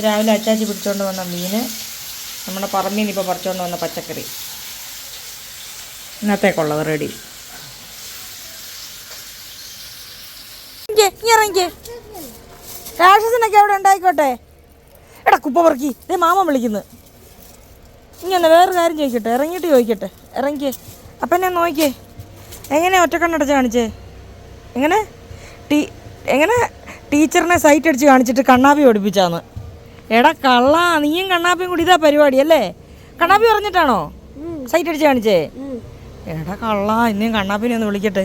രാവിലെ അച്ചാച്ചി പിടിച്ചോണ്ട് വന്ന മീൻ നമ്മുടെ പറമ്പിൽ നിന്ന് ഇപ്പോൾ പറിച്ചോണ്ട് വന്ന പച്ചക്കറി. ഇന്നത്തേക്കുള്ളത് റെഡി രാക്ഷസനൊക്കെ അവിടെ ഉണ്ടായിക്കോട്ടെ. എടാ കുപ്പ പറക്കി. ദേ മാമ വിളിക്കുന്നു. ഇങ്ങനെ വേറൊരു കാര്യം ചോദിക്കട്ടെ. ഇറങ്ങിയിട്ട് ചോദിക്കട്ടെ. ഇറങ്ങിയ അപ്പം എന്നെ നോക്കിയേ എങ്ങനെ ഒറ്റക്കണ്ണടച്ച് കാണിച്ചേ? എങ്ങനെ? ടീ എങ്ങനെ? ടീച്ചറിനെ സൈറ്റ് അടിച്ച് കാണിച്ചിട്ട് കണ്ണാപ്പി പഠിപ്പിച്ചാന്ന് എടാ കള്ള നീയും കണ്ണാപ്പിയും കൂടി ഇതാ പരിപാടി അല്ലേ? കണ്ണാപ്പി പറഞ്ഞിട്ടാണോ? സൈറ്റ് അടിച്ച് കാണിച്ചേ? എടാ കള്ള ഇനിയും കണ്ണാപ്പിനെ ഒന്ന് വിളിക്കട്ടെ.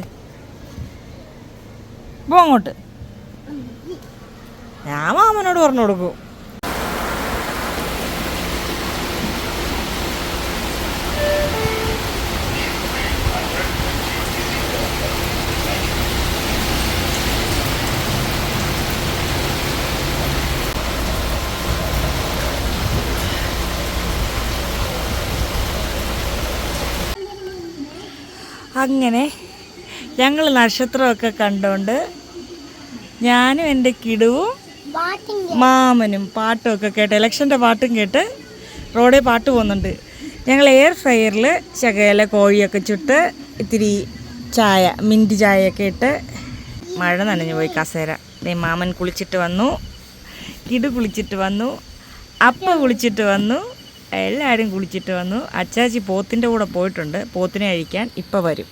പോ അങ്ങോട്ട്. ഞാൻ മാമനോട് പറഞ്ഞു കൊടുക്കും അങ്ങനെ ഞങ്ങൾ നക്ഷത്രമൊക്കെ കണ്ടുകൊണ്ട് ഞാനും എന്റെ കിടുവും മാമനും പാട്ടുമൊക്കെ കേട്ട് ഇലക്ഷന്റെ പാട്ടും കേട്ട് റോഡിൽ പാട്ട് പോകുന്നുണ്ട്. ഞങ്ങൾ എയർ ഫ്രയറിൽ ശകല കോഴിയൊക്കെ ചുട്ട് ഇത്തിരി ചായ മിന്റ് ചായയൊക്കെ ഇട്ട് മഴ നനഞ്ഞു പോയി കസേര. ദേ മാമൻ കുളിച്ചിട്ട് വന്നു കിടു കുളിച്ചിട്ട് വന്നു അപ്പ കുളിച്ചിട്ട് വന്നു. എല്ലാവരും കുളിച്ചിട്ട് വന്നു. അച്ചാച്ചി പോത്തിന്റെ കൂടെ പോയിട്ടുണ്ട്. പോത്തിനെ കഴിക്കാൻ ഇപ്പം വരും.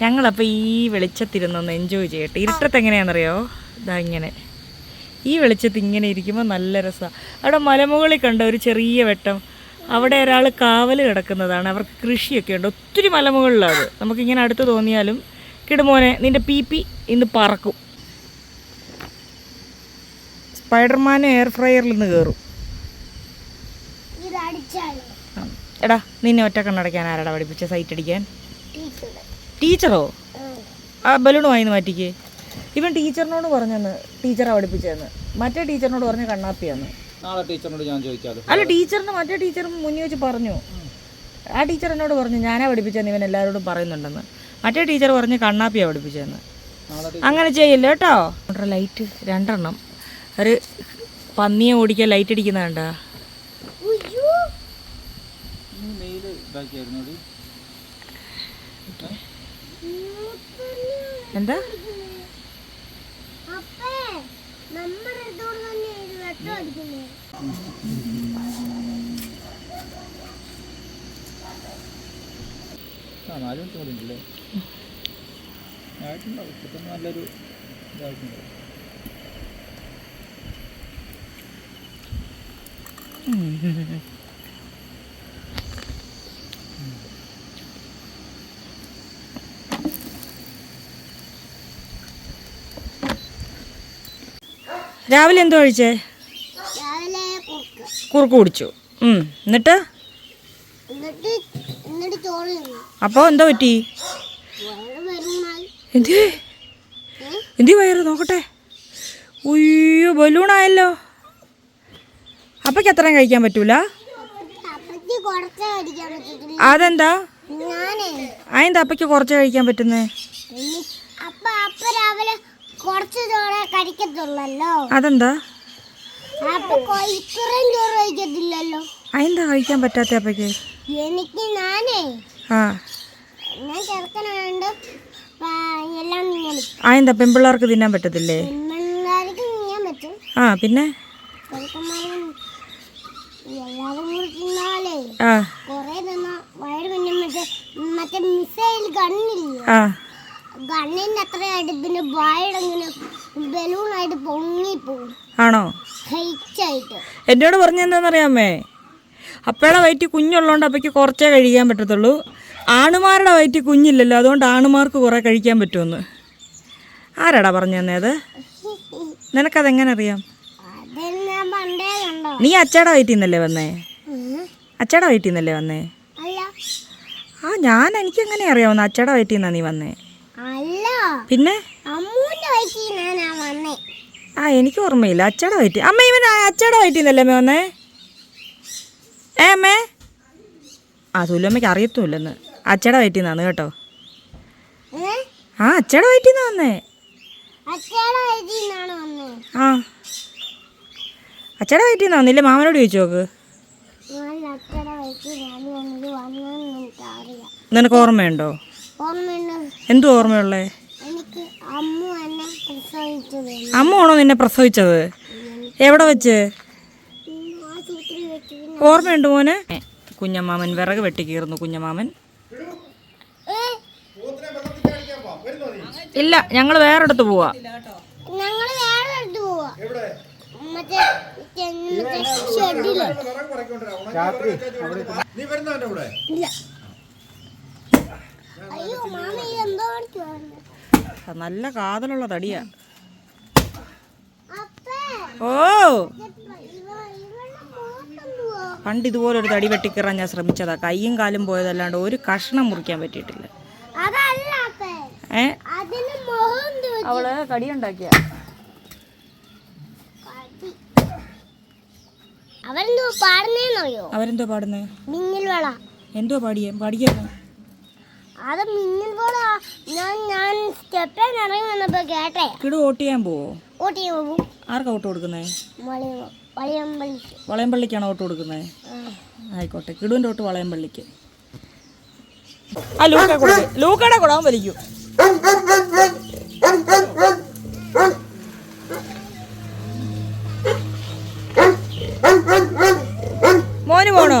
ഞങ്ങളപ്പോൾ ഈ വെളിച്ചത്തിരുന്നൊന്ന് എൻജോയ് ചെയ്യട്ടെ. ഇരുട്ടത്ത് എങ്ങനെയാണെന്നറിയോ? ഇതാ ഇങ്ങനെ. ഈ വെളിച്ചത്ത് ഇങ്ങനെ ഇരിക്കുമ്പോൾ നല്ല രസമാണ് അവിടെ മലമുകളിൽ കണ്ട ഒരു ചെറിയ വെട്ടം. അവിടെ ഒരാൾ കാവൽ കിടക്കുന്നതാണ്. അവർക്ക് കൃഷിയൊക്കെ ഉണ്ട്. ഒത്തിരി മലമുകളിലാണ് നമുക്കിങ്ങനെ അടുത്ത് തോന്നിയാലും കിടുമോനെ നിന്റെ പി പി ഇന്ന് പറക്കും. സ്പൈഡർമാൻ എയർ ഫ്രയറിൽ നിന്ന് കയറും ആ. എടാ നിന്നെ ഒറ്റ കണ്ണടയ്ക്കാൻ ആരാടാ പഠിപ്പിച്ച? സൈറ്റ് അടിക്കാൻ? ടീച്ചറോ? ആ ബലൂൺ വാങ്ങി മാറ്റിക്കേ. ഇവൻ ടീച്ചറിനോട് പറഞ്ഞെന്ന് ടീച്ചറാ പഠിപ്പിച്ചതെന്ന്. മറ്റേ ടീച്ചറിനോട് പറഞ്ഞ കണ്ണാപ്പിയാന്ന്. നാളെ ടീച്ചറിനോട് ഞാൻ ചോദിച്ചാലോ? അല്ല ടീച്ചറിന് മറ്റേ ടീച്ചറും മുന്നിൽ വെച്ച് പറഞ്ഞു. ആ ടീച്ചർ എന്നോട് പറഞ്ഞു ഞാനാ പഠിപ്പിച്ചെന്ന് ഇവൻ എല്ലാവരോടും പറയുന്നുണ്ടെന്ന്. മറ്റേ ടീച്ചർ പറഞ്ഞ് കണ്ണാപ്പിയാ പഠിപ്പിച്ചതെന്ന്. അങ്ങനെ ചെയ്യില്ല കേട്ടോ. ലൈറ്റ് രണ്ടെണ്ണം. ഒരു പന്നിയെ ഓടിക്കാൻ ലൈറ്റ് അടിക്കുന്ന കണ്ടാ നീ മെയിൽ ഇതാക്കിയായിരുന്നു എടി? എന്താ? ആ നാല് മിനിറ്റ് കൂടി ഉണ്ടല്ലേ? ആയിട്ടുണ്ടാവും ഇപ്പം നല്ലൊരു ഇതായിട്ടുണ്ടാവും രാവിലെ എന്തോ കഴിച്ചേ? കുറുക്ക്. കുടിച്ചു. എന്നിട്ട്? അപ്പോൾ എന്തോ പറ്റി? എന്തി? എന്തി വയറ്? നോക്കട്ടെ. ഉയ്യോ ബലൂണായല്ലോ അപ്പക്ക് എത്ര കഴിക്കാൻ പറ്റൂല? അതെന്താ? അതെന്താ അപ്പക്ക് കുറച്ച് കഴിക്കാൻ പറ്റുന്നേ? അപ്പ രാവിലെ കുറച്ച് ചോറ് കഴിക്കത്തുള്ളല്ലോ. അതെന്താ? ഇത്രയും ചോറ് കഴിക്കത്തില്ലല്ലോ. അതെന്താ കഴിക്കാൻ പറ്റാത്ത അപ്പക്ക് എനിക്ക് ഞാനേ ആ. ഞാൻ ചെറുക്കനായോണ്ട് പ- എല്ലാം അതെന്താ പെൺപിള്ളേർക്ക് തിന്നാൻ പറ്റത്തില്ലേ? പെണ്ണുകാർക്ക് തിന്നാൻ പറ്റും. ആ പിന്നെ? ചെറുക്കന്മാരും എല്ലാവരും കൂടി തിന്നാലേ. ആ. കൊറേ തിന്ന. വയറ് പിന്നെ മറ്റേ മറ്റേ മിസൈൽ ഗണ്ണില്ലേ? ആ. ഗണ്ണിന്റെ അത്രയായിട്ട് പിന്നെ വായടങ്ങനെ ബലൂണായിട്ട് പൊങ്ങിപ്പോവും ആണോ? ഹൈറ്റായിട്ട്. എന്നോട് പറഞ്ഞെന്താണെന്നറിയാമേ അപ്പയുടെ വയറ്റിൽ കുഞ്ഞുള്ളതുകൊണ്ട് അപ്പയ്ക്ക് കുറച്ചേ കഴിക്കാൻ പറ്റത്തുള്ളൂ. ആണുമാരുടെ വയറ്റിൽ കുഞ്ഞില്ലല്ലോ അതുകൊണ്ട് ആണുമാർക്ക് കുറേ കഴിക്കാൻ പറ്റുമെന്ന്. ആരാടാ പറഞ്ഞു തന്നെ അത് നിനക്കതെങ്ങനെ അറിയാം നീ അച്ചയുടെ വയറ്റിൽ നിന്നല്ലേ വന്നേ. അച്ചയുടെ വയറ്റിൽ നിന്നല്ലേ വന്നേ? ആ ഞാൻ എനിക്കെങ്ങനെ അറിയാവുന്ന അച്ചയുടെ വയറ്റിൽ നിന്നാ നീ വന്നേ? അല്ല. പിന്നെ? ആ എനിക്ക് ഓർമ്മയില്ല. അച്ചയുടെ വയറ്റി അമ്മ ഇവൻ അച്ചട അച്ചയുടെ വയറ്റിൽ അമ്മ വന്നേ? ഏ അമ്മേ? ആ സുലമ്മയ്ക്ക് അറിയത്തുമില്ലെന്ന്. അച്ചയുടെ വയറ്റിന്നാണ് കേട്ടോ. ആ അച്ചയുടെ വയറ്റിന്ന് വന്നേ. ആ. അച്ചട വയറ്റിന്ന് വന്നില്ലേ? മാമനോട് ചോദിച്ചു നോക്ക്. നിനക്ക് ഓർമ്മയുണ്ട്? എന്തു ഓർമ്മയുള്ളേ? എനിക്ക് അമ്മ എന്നെ പ്രസവിച്ചത്. അമ്മ ആണോ നിന്നെ പ്രസവിച്ചത്? എവിടെ വെച്ച്? ഓർമ്മയുണ്ട് മോന്? കുഞ്ഞമ്മാമൻ വിറക് വെട്ടിക്കീറുന്നു കുഞ്ഞമ്മാമൻ. ഇല്ല ഞങ്ങൾ വേറെടുത്ത് പോവാ. രാത്രി അവിടെ ഇല്ല അയ്യോ മാമ ഇത് എന്തോ കാണിക്കുവാണ് അത് നല്ല കാതലുള്ള തടിയാ. അപ്പേ. ഓ. പണ്ട് ഇതുപോലെ ഒരു തടി വെട്ടിക്കറാൻ ഞാൻ ശ്രമിച്ചതാ. കൈയും കാലും പോയതല്ലാണ്ട് ഒരു കഷ്ണം മുറിക്കാൻ പറ്റിയിട്ടില്ല. ഏ? അവൾ കടി ഉണ്ടാക്കിയ. അവരെന്തോ പാടുന്നേന്നറിയോ? അവരെന്തോ പാടുന്നേ? മിന്നൽ വള. എന്തോ പാടിയ? പാടിയായിരുന്നു അത് മിന്നൽ പോലെ ഞാൻ ഞാൻ സ്റ്റെപ്പിൽ ഇറങ്ങി വന്നപ്പോ കേട്ടേ? കിടു വോട്ട് ചെയ്യാൻ പോവോ? ഓട്ടി പോകും ആർക്കാ വോട്ട് കൊടുക്കുന്നേ? വളിയമ്പളിക്ക് വളയമ്പള്ളിക്കാണോ വോട്ട് കൊടുക്കുന്നേ? ആയിക്കോട്ടെ. കിടുവിന്റെ വോട്ട് വളയംപള്ളിക്ക് ആ ലൂക്ക കൊടുക്ക് ലൂക്കയുടെ കൂടാൻ വലിക്കും മോന് പോണോ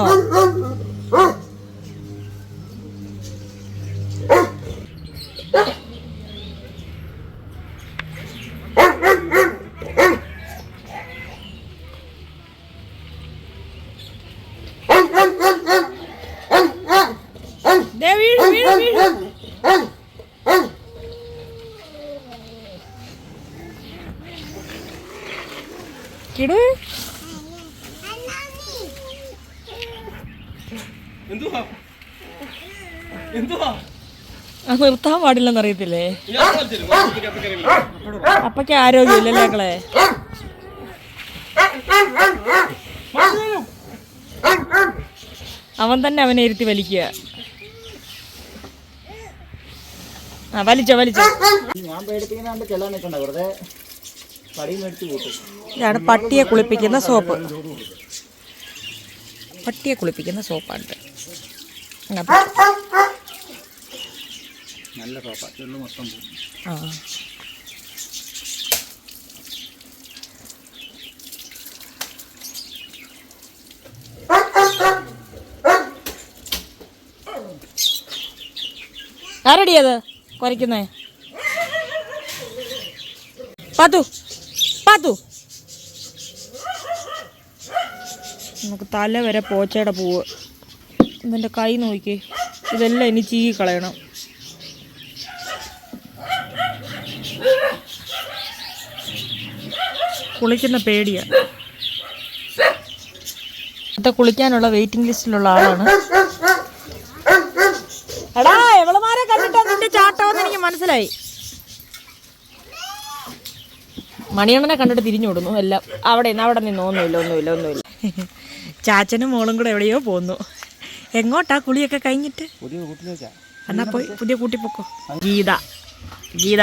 ദേ വീഴും വീഴും വീഴും കിടു എന്തുവാ എന്തുവാ ആ നിർത്താൻ പാടില്ലെന്ന് അറിയത്തില്ലേ? അപ്പയ്ക്ക് ആരോഗ്യമില്ലല്ലേ മക്കളെ? അവൻ തന്നെ അവനെ ഇരുത്തി വലിക്കുക. ആ വലിച്ചോ വലിച്ചോ. ഞാൻ പേടിപ്പിക്കുന്നാണ്ട് ചെല്ലാൻ നിൽക്കണ്ട വെറുതെ പടി മേടിച്ച് കൂട്ടും. ഇതാണ് പട്ടിയെ കുളിപ്പിക്കുന്ന സോപ്പ്. പട്ടിയെ കുളിപ്പിക്കുന്ന സോപ്പാണ് അപ്പം നല്ല സോപ്പ ചെള്ളു മൊത്തം പോകും ആ. ആരടിയത് കുറയ്ക്കുന്നേ? പാത്തു പാത്തു. നമുക്ക് തല വരെ പോച്ചയുടെ പൂവ്. ഇതിന്റെ കൈ നോക്കി. ഇതെല്ലാം ഇനി ചീകി കളയണം കുളിക്കുന്ന പേടിയാണ്. ഇത്തെ കുളിക്കാനുള്ള വെയിറ്റിംഗ് ലിസ്റ്റിലുള്ള ആളാണ്. എടാ എവളമാരെ കണ്ടിട്ടാ നിന്റെ ചാട്ടമെന്ന് എനിക്ക് മനസ്സിലായി. മണിയണ്ണനെ കണ്ടിട്ട് തിരിഞ്ഞു വിടുന്നു എല്ലാം അവിടെ നിന്ന് അവിടെ നിന്ന് ഒന്നുമില്ല ഒന്നുമില്ല ഒന്നുമില്ല. ചാച്ചനും മോളും കൂടെ എവിടെയോ പോന്നു. എങ്ങോട്ടാ കുളിയൊക്കെ കഴിഞ്ഞിട്ട്? എന്നാ പോയി പുതിയ കൂട്ടിപ്പോക്കോ ഗീത ഗീത. ഗീത.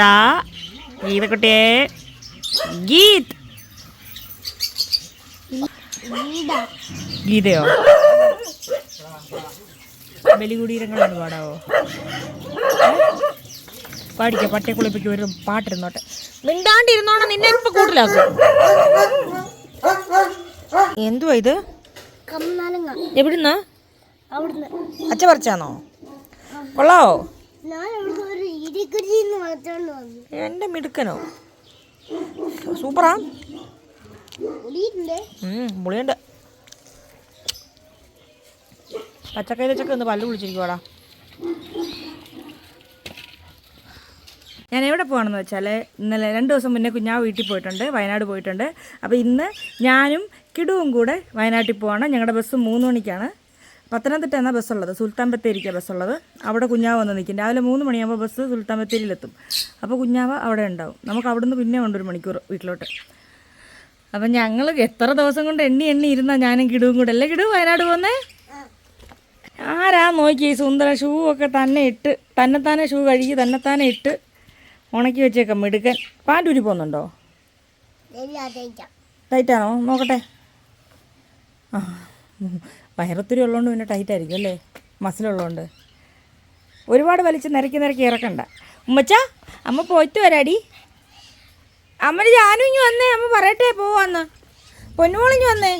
ഗീതക്കുട്ടിയെ. ഗീത്. വീടാ ഗീതയോ? ബലികുടീരങ്ങളാണ് പാടാവോ പാടിക്ക പട്ടിയെ കുളിപ്പിക്ക് ഒരു പാട്ടിരുന്നോട്ടെ. മിണ്ടാണ്ടിരുന്നോണം നിന്നെ ഇപ്പൊ കൂട്ടിലാക്കും. എന്തുവാ ഇത്? എവിടുന്ന? അച്ഛ പറിച്ചാന്നോ? കൊള്ളാവോ? എന്റെ മിടുക്കനോ. സൂപ്പറാ. ഒടിയിട്ടുണ്ട് പച്ചക്കൈ വെച്ചൊക്കെ ഒന്ന് പല്ല് കുളിച്ചിരിക്കുവാടാ. ഞാൻ എവിടെ പോകണമെന്ന് വെച്ചാൽ ഇന്നലെ രണ്ട് ദിവസം മുന്നേ കുഞ്ഞാവ് വീട്ടിൽ പോയിട്ടുണ്ട് വയനാട് പോയിട്ടുണ്ട്. അപ്പോൾ ഇന്ന് ഞാനും കിടുവും കൂടെ വയനാട്ടിൽ പോവാണ്. ഞങ്ങളുടെ ബസ് മൂന്ന് മണിക്കാണ്. പത്തനംതിട്ട എന്ന ബസ്സുള്ളത്? സുൽത്താൻ ബത്തേരിക്കാണ് ബസ്സുള്ളത്. അവിടെ കുഞ്ഞാവ് വന്ന് നിൽക്കും രാവിലെ മൂന്ന് മണിയാകുമ്പോൾ ബസ് സുൽത്താൻ ബത്തേരിയിലെത്തും അപ്പോൾ കുഞ്ഞാവ് അവിടെ ഉണ്ടാവും. നമുക്ക് അവിടുന്ന് പിന്നെ ഉണ്ട് ഒരു മണിക്കൂർ വീട്ടിലോട്ട്. അപ്പം ഞങ്ങൾ എത്ര ദിവസം കൊണ്ട് എണ്ണി എണ്ണി ഇരുന്ന ഞാനും കിടുവും കൂടെ. അല്ലേ കിടു വയനാട് പോന്നേ? ആരാ നോക്കി സുന്ദര ഷൂ ഒക്കെ തന്നെ ഇട്ട് തന്നെത്താനെ ഷൂ കഴുകി തന്നെത്താനെ ഇട്ട് ഉണക്കി വെച്ചേക്കാം മിടുക്കൻ. പാന്റൂരി പോകുന്നുണ്ടോ? ടൈറ്റാണോ? നോക്കട്ടെ. ആ. വയറൊത്തിരി ഉള്ളതുകൊണ്ട് പിന്നെ ടൈറ്റായിരിക്കും അല്ലേ? മസിലുള്ളതുകൊണ്ട് ഒരുപാട് വലിച്ച് നിരക്കി നിരക്കി ഇറക്കണ്ട. ഉമ്മച്ചാ അമ്മ പോയിട്ട് വരാടി. അമ്മയുടെ ഞാനും ഇങ്ങ് വന്നേ. അമ്മ പറയട്ടെ പോവാന്ന്. പൊന്നുമോളിഞ്ഞ് വന്നേ.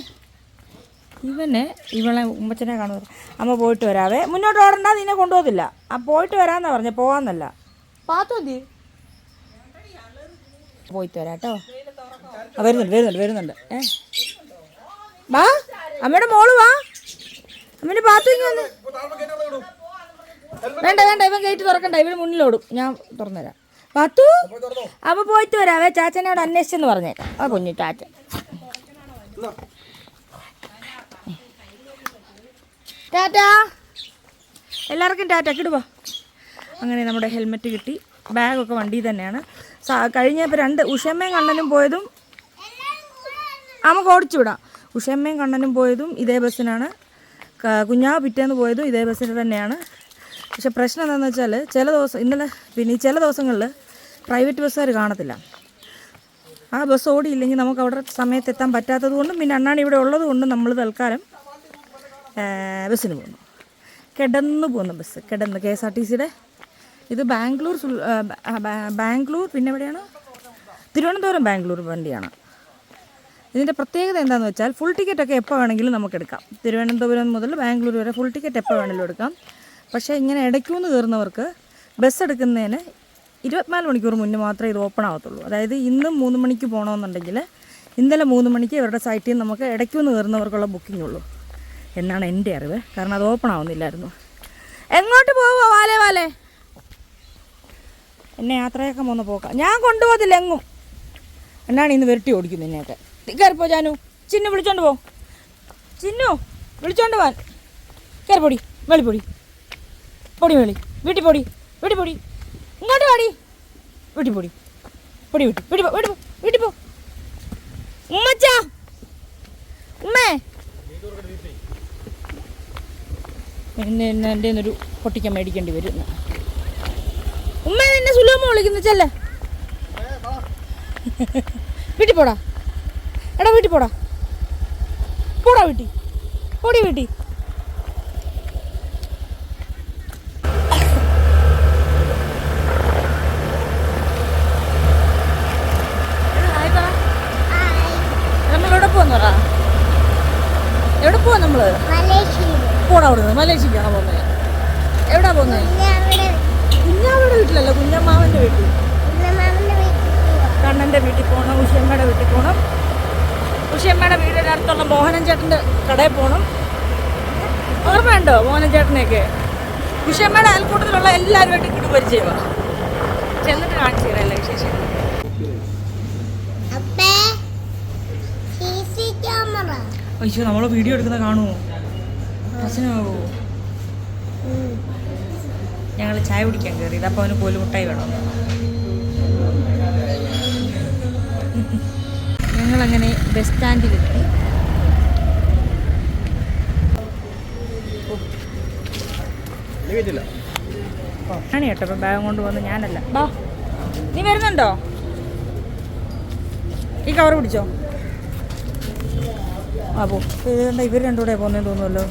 ഇവനെ ഇവളെ ഉമ്മച്ചനെ കാണുക അമ്മ പോയിട്ട് വരാവേ. മുന്നോട്ട് ഓടണ്ട നിന്നെ കൊണ്ടുപോകത്തില്ല. ആ പോയിട്ട് വരാന്നാ പറഞ്ഞ. പോവാന്നല്ല. പാത്തോന്തി പോയിട്ട് വരാം കേട്ടോ വരുന്നുണ്ട് വരുന്നുണ്ട് വരുന്നുണ്ട്. ഏ? വാ. അമ്മയുടെ മോൾ വാ. അമ്മേന്റെ പാത്തു ഇങ്ങ് വന്ന്. വേണ്ട വേണ്ട ഇവൻ ഗേറ്റ് തുറക്കണ്ട. ഇവന് മുന്നിലോടും. ഞാൻ തുറന്നുതരാം. പാത്തു അപ്പൊ പോയിട്ട് വരാവേ ചാച്ചനോട് അന്വേഷിച്ചെന്ന് പറഞ്ഞേക്കാം. ആ കുഞ്ഞു ചാച്ചൻ. ടാറ്റാ. എല്ലാവർക്കും ടാറ്റ കിടുവാ അങ്ങനെ നമ്മുടെ ഹെൽമെറ്റ് കിട്ടി. ബാഗൊക്കെ വണ്ടിയിൽ തന്നെയാണ്. കഴിഞ്ഞപ്പോൾ രണ്ട് ഉഷമ്മയും കണ്ണനും പോയതും നമുക്ക് ഓടിച്ചു വിടാം. ഉഷമ്മയും കണ്ണനും പോയതും ഇതേ ബസ്സിനാണ്. കുഞ്ഞാവ് പിറ്റേന്ന് പോയതും ഇതേ ബസ്സിൽ തന്നെയാണ്. പക്ഷെ പ്രശ്നം എന്താണെന്ന് വെച്ചാൽ ചില ദിവസം ഇന്നലെ പിന്നെ ചില ദിവസങ്ങളിൽ പ്രൈവറ്റ് ബസ്സുകാർ കാണത്തില്ല. ആ ബസ് ഓടിയില്ലെങ്കിൽ നമുക്ക് അവിടെ സമയത്ത് എത്താൻ പറ്റാത്തത് കൊണ്ടും പിന്നെ അണ്ണാണ് ഇവിടെ ഉള്ളത് കൊണ്ടും നമ്മൾ തൽക്കാലം ബസ്സിന് പോകുന്നു. കിടന്ന് പോകുന്നു ബസ്. കിടന്ന് കെ എസ് ആർ ടി സിയുടെ ഇത് ബാംഗ്ലൂർ ബാംഗ്ലൂർ പിന്നെ എവിടെയാണ്? തിരുവനന്തപുരം ബാംഗ്ലൂർ വണ്ടിയാണ്. ഇതിന്റെ പ്രത്യേകത എന്താണെന്ന് വെച്ചാൽ ഫുൾ ടിക്കറ്റൊക്കെ എപ്പോൾ വേണമെങ്കിലും നമുക്ക് എടുക്കാം. തിരുവനന്തപുരം മുതൽ ബാംഗ്ലൂർ വരെ ഫുൾ ടിക്കറ്റ് എപ്പോൾ വേണമെങ്കിലും എടുക്കാം. പക്ഷേ ഇങ്ങനെ ഇടയ്ക്കൂന്ന് കയറുന്നവർക്ക് ബസ് എടുക്കുന്നതിന് ഇരുപത്തിനാല് മണിക്കൂർ മുന്നേ മാത്രമേ ഇത് ഓപ്പൺ ആകത്തുള്ളൂ അതായത് ഇന്നും മൂന്ന് മണിക്ക് പോകണമെന്നുണ്ടെങ്കിൽ ഇന്നലെ മൂന്ന് മണിക്ക് ഇവരുടെ സൈറ്റിൽ നിന്ന് നമുക്ക് ഇടയ്ക്ക് വന്ന് കയറുന്നവർക്കുള്ള ബുക്കിംഗ് ഉള്ളൂ. എന്നാണ് എന്റെ അറിവ്. കാരണം അത് ഓപ്പൺ ആവുന്നില്ലായിരുന്നു. എങ്ങോട്ട് പോവോ വാലേ വാലേ? എന്നെ യാത്രയൊക്കെ മൂന്ന് പോക്കാം. ഞാൻ കൊണ്ടുപോകത്തില്ല എങ്ങും. എന്നാണ് ഇന്ന് വെരട്ടി ഓടിക്കുന്നത് എന്നെയൊക്കെ. കയറിപ്പോ ജാനു. ചിന്നു വിളിച്ചോണ്ട് പോ. ചിന്നു വിളിച്ചോണ്ട് പോവാൻ കയറിപ്പൊടി വെളിപ്പൊടി പൊടി. വെളി വീട്ടിൽ പൊടി. വീട്ടിൽ പൊടി. ഇങ്ങോട്ട് പാടി വീട്ടിൽ പൊടി. പൊടി വീട്ടി വീട്ടിൽ പോ വീട്ടിൽ പോ വീട്ടിൽ പോ. ഉമ്മച്ചാ. ഉമ്മേ. എന്നെ എന്നെ എന്റെ ഒരു പൊട്ടിക്കാൻ മേടിക്കേണ്ടി വരും. ഉമ്മ എന്നെ സുലഭമ വിളിക്കുന്ന ചെല്ലേ. വീട്ടിൽ പോടാ. എടാ വീട്ടിൽ പോടാ. പോടാ വീട്ടിൽ. പോടി വീട്ടിൽ നമ്മളെവിടെ പോന്ന് പറ എവിടെ പോവാ നമ്മൾ മലേഷ്യയിൽ പോടാ അവിടുന്ന് മലേഷ്യക്കാണ് പോകുന്നത് എവിടാ പോകുന്നത് പിന്നെ അവിടെ കുഞ്ഞാവയുടെ വീട്ടിലല്ല കുഞ്ഞമ്മാവന്റെ വീട്ടിൽ ഉമ്മമാമന്റെ വീട്ടിൽ പോവാ. കണ്ണന്റെ വീട്ടിൽ പോകണം ഉഷയമ്മയുടെ വീട്ടിൽ പോകണം ഉഷയമ്മയുടെ വീടിന്റെ അടുത്തുള്ള മോഹനൻ ചേട്ടന്റെ കടയിൽ പോകണം ഓർമ്മയുണ്ടോ മോനും ചേട്ടനെയൊക്കെ ഉഷയമ്മയുടെ അയൽക്കൂട്ടത്തിലുള്ള എല്ലാവരുമായിട്ട് കിട്ടു പരിചയമാണ് ചെന്നിട്ട് കാണിച്ചു തരാം വിശേഷം അയ്യോ നമ്മൾ വീഡിയോ എടുക്കുന്ന കാണുമോ പ്രശ്നമാവോ ഞങ്ങൾ ചായ കുടിക്കാൻ കയറിയത് അപ്പോൾ അവന് കോലുമുട്ടായി വേണം. ഞങ്ങളങ്ങനെ ബസ് സ്റ്റാൻഡിലെത്തി. ആണ് കേട്ടോ ഇപ്പം ബാഗ് കൊണ്ട് വന്ന് ഞാനല്ല. ബാ നീ വരുന്നുണ്ടോ? ഈ കവർ പിടിച്ചോ? ആ പോ. ഇത് കണ്ട ഇവർ രണ്ടുകൂടെ പോകുന്നതെന്ന് തോന്നുമല്ലോ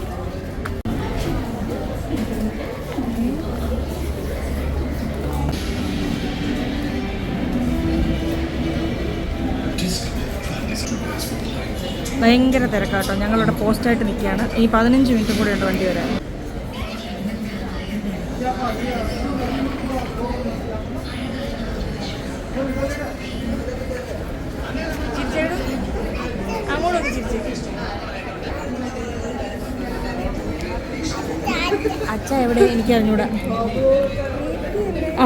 ഭയങ്കര തിരക്കാട്ടോ. ഞങ്ങളിവിടെ പോസ്റ്റായിട്ട് നിൽക്കുകയാണ്. ഈ പതിനഞ്ച് മിനിറ്റും കൂടെ ഉണ്ട് വണ്ടി വരാൻ. ചിരിച്ചേട്. അങ്ങോട്ടൊക്കെ ചിരിച്ചേ. അച്ഛ എവിടെ? എനിക്ക് അറിഞ്ഞൂടാ.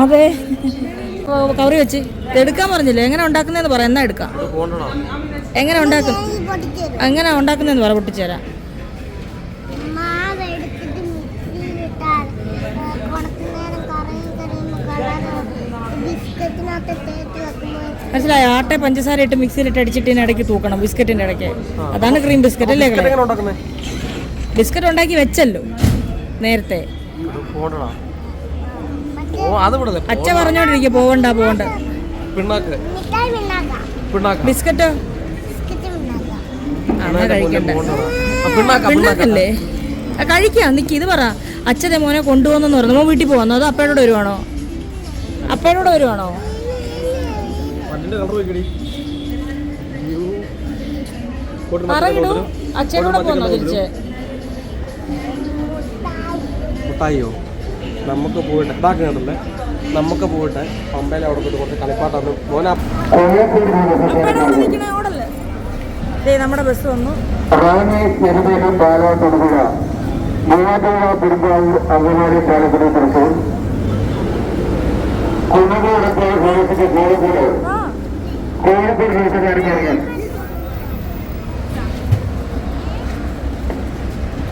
അതെ. കവറി വെച്ച്. എടുക്കാൻ പറഞ്ഞില്ലേ? എങ്ങനെ ഉണ്ടാക്കുന്നതെന്ന് പറ. എന്നാ എടുക്കാം? എങ്ങനെ ഉണ്ടാക്കും? എങ്ങനെ ഉണ്ടാക്കുന്നതെന്ന് പറ പൊട്ടിച്ചേരാം മനസ്സിലായോ? ആട്ടെ പഞ്ചസാര ഇട്ട് മിക്സിയിലിട്ട് അടിച്ചിട്ട് ഇതിന് ഇടയ്ക്ക് തൂക്കണം ബിസ്ക്കറ്റിന്റെ ഇടയ്ക്ക്. അതാണ് ക്രീം ബിസ്ക്കറ്റ് അല്ലേ ബിസ്ക്കറ്റ് ഉണ്ടാക്കി വെച്ചല്ലോ നേരത്തെ. അച്ഛ പറഞ്ഞോണ്ടിരിക്കുക പോവണ്ട പോവണ്ട. പിണ്ണാക്ക്. മിഠായി പിണ്ണാക്ക്. ബിസ്ക്കറ്റോ? പിണ്ണാക്കല്ലേ? കഴിക്കാം നിക്ക് ഇത് പറ. അച്ഛനെ മോനെ കൊണ്ടുപോകുന്നെന്ന് പറഞ്ഞു. മോൻ വീട്ടിൽ പോകുന്നു അതോ അപ്പയോട് വരുവാണോ? അപ്പയോട് വരുവാണോ? പണ്ടിന്റെ കളർ നോക്കിയടി മുട്ടായിയോ? നമുക്ക് പോയിട്ട് ഇതാക്കി കണ്ടല്ലേ നമുക്ക് പോയിട്ട് പമ്പയിൽ അവിടെ പോയിട്ട് കുറച്ച് കളിപ്പാട്ടൊന്ന് മോനെ നമ്മുടെ ബസ് വന്നു പെരുമ്പാവൂർ അംഗൻവാടി ചാലക്കുടി തൃശൂർ കോഴിക്കോട് കോഴിക്കോട് ദിവസക്കാരി പറയാൻ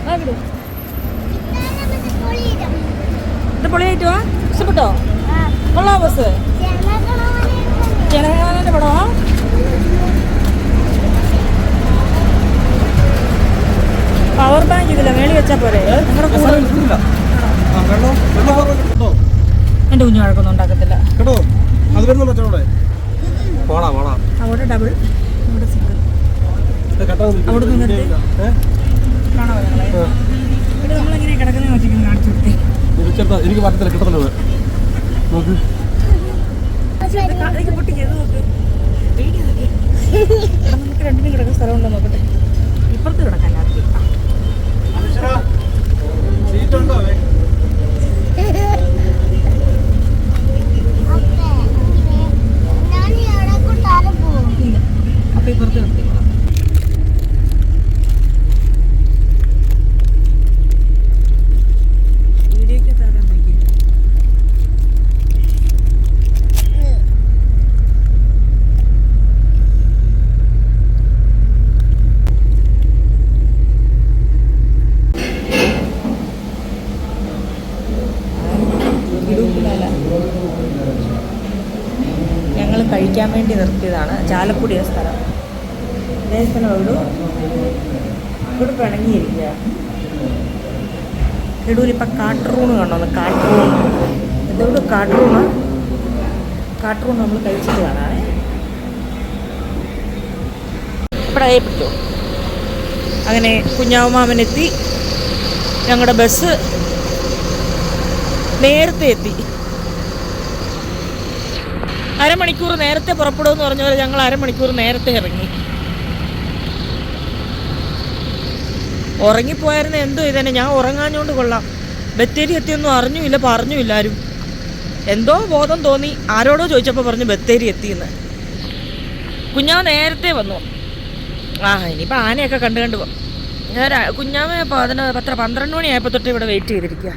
ആ, വിട്. ഇത് പൊളിയായിട്ട് ഇഷ്ടപ്പെട്ടോ? കൊള്ളാം ബസ്. ജനഗണമനന്റെ പടമാ പവർ ബാങ്ക് ഇതില്ല മേളി വെച്ചാ പോരെ. നിങ്ങളുടെ കൂടെ എന്റെ കുഞ്ഞു വഴക്കൊന്നും ഉണ്ടാക്കത്തില്ല. കേട്ടോ? അത് വരുന്നുണ്ടോ അവിടെ ഡബിൾ ഇവിടെ സിംഗിൾ അവിടെ നിന്നിട്ട് കാണാമോ ഞങ്ങളെ ഇവിടെ നമ്മളെങ്ങനെ കിടക്കുന്ന വെച്ചിരിക്കുന്നു കാണിച്ചു കൊടുത്തേ. എനിക്ക് പറ്റത്തില്ല കിട്ടത്തില്ല നോക്ക്. എനിക്ക് പൊട്ടി ചെയ്ത് നോക്ക്. നമുക്ക് രണ്ടിനും കിടക്കുന്ന സ്ഥലമുണ്ടോ നോക്കട്ടെ. ഇപ്പുറത്ത് കിടക്കാൻ രാത്രി സീറ്റുണ്ടോ ഞാൻ ഇവിടെ കൊണ്ടാരെ പോകും ഇല്ല അപ്പൊ ഇപ്പുറത്ത് നിർത്തിക്കോളാം കഴിക്കാൻ വേണ്ടി നിർത്തിയതാണ്. ചാലക്കുടിയ സ്ഥലം ഇതേ സ്ഥലം ഇവിടെ ഇവിടെ പിണങ്ങിയിരിക്കുക ഇടൂരിപ്പം കാട്ടറൂണ് കണ്ടോന്ന് ഇതെവിടെ കാട്ടറൂണ് കാട്ടറൂൺ നമ്മൾ കഴിച്ചിട്ട് കാണാമേ ഇവിടെ പിടിച്ചോ. അങ്ങനെ കുഞ്ഞാവുമാമനെത്തി ഞങ്ങളുടെ ബസ് നേരത്തെ എത്തി. അരമണിക്കൂർ നേരത്തെ പുറപ്പെടുമെന്ന് പറഞ്ഞ പോലെ ഞങ്ങൾ അരമണിക്കൂർ നേരത്തെ ഇറങ്ങി. ഉറങ്ങിപ്പോയായിരുന്നു എന്തോ ഇതന്നെ? ഞാൻ ഉറങ്ങാഞ്ഞോണ്ട് കൊള്ളാം. ബത്തേരി എത്തിയൊന്നും അറിഞ്ഞുമില്ല പറഞ്ഞുമില്ല ആരും എന്തോ ബോധം തോന്നി ആരോടോ ചോദിച്ചപ്പോൾ പറഞ്ഞു ബത്തേരി എത്തിയെന്ന്. കുഞ്ഞാവ് നേരത്തെ വന്നു. ആ ഇനിയിപ്പോൾ ആനയൊക്കെ കണ്ടു കണ്ടു പോകും ഞാൻ കുഞ്ഞാവ് പതിന പത്ര പന്ത്രണ്ട് മണിയായപ്പോൾ തൊട്ട് ഇവിടെ വെയിറ്റ് ചെയ്തിരിക്കുക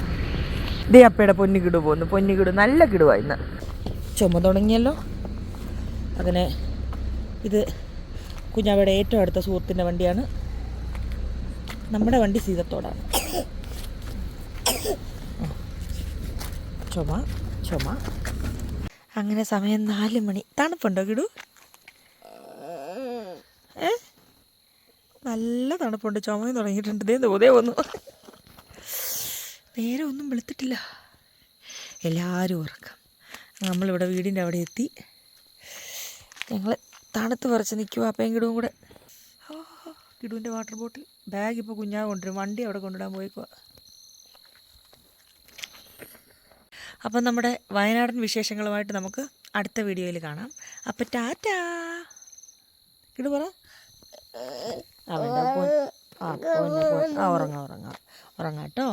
ദേ അപ്പയുടെ പൊന്നിക്കിടു പോകുന്നു പൊന്നിക്കിടു നല്ല കിടുവാ ഇന്ന്. ചുമ തുടങ്ങിയല്ലോ. അങ്ങനെ ഇത് കുഞ്ഞാവയുടെ ഏറ്റവും അടുത്ത സുഹൃത്തിന്റെ വണ്ടിയാണ്. നമ്മുടെ വണ്ടി സീതത്തോടാണ്. ചുമ ചുമ. അങ്ങനെ സമയം നാല് മണി. തണുപ്പുണ്ടോ കിടു? ഏ? നല്ല തണുപ്പുണ്ട്. ചുമയും തുടങ്ങിയിട്ടുണ്ട്. ദേ തോതേ വന്നു നേരെ ഒന്നും വെളുത്തിട്ടില്ല. എല്ലാവരും ഉറക്കം. നമ്മളിവിടെ വീടിന്റെ അവിടെ എത്തി. ഞങ്ങൾ തണുത്ത് പറിച്ച് നിൽക്കുക അപ്പയും കിടുവും കൂടെ. കിടുവിന്റെ വാട്ടർ ബോട്ടിൽ. ബാഗ് ഇപ്പോൾ കുഞ്ഞാവ് കൊണ്ടുവരും. വണ്ടി അവിടെ കൊണ്ടുവിടാൻ പോയിക്കുക അപ്പം നമ്മുടെ വയനാടൻ വിശേഷങ്ങളുമായിട്ട് നമുക്ക് അടുത്ത വീഡിയോയിൽ കാണാം. അപ്പം ടാറ്റാ. ഇങ്ങോട്ട് പറ. ആ ഉറങ്ങാം ഉറങ്ങാം ഉറങ്ങാം. കേട്ടോ.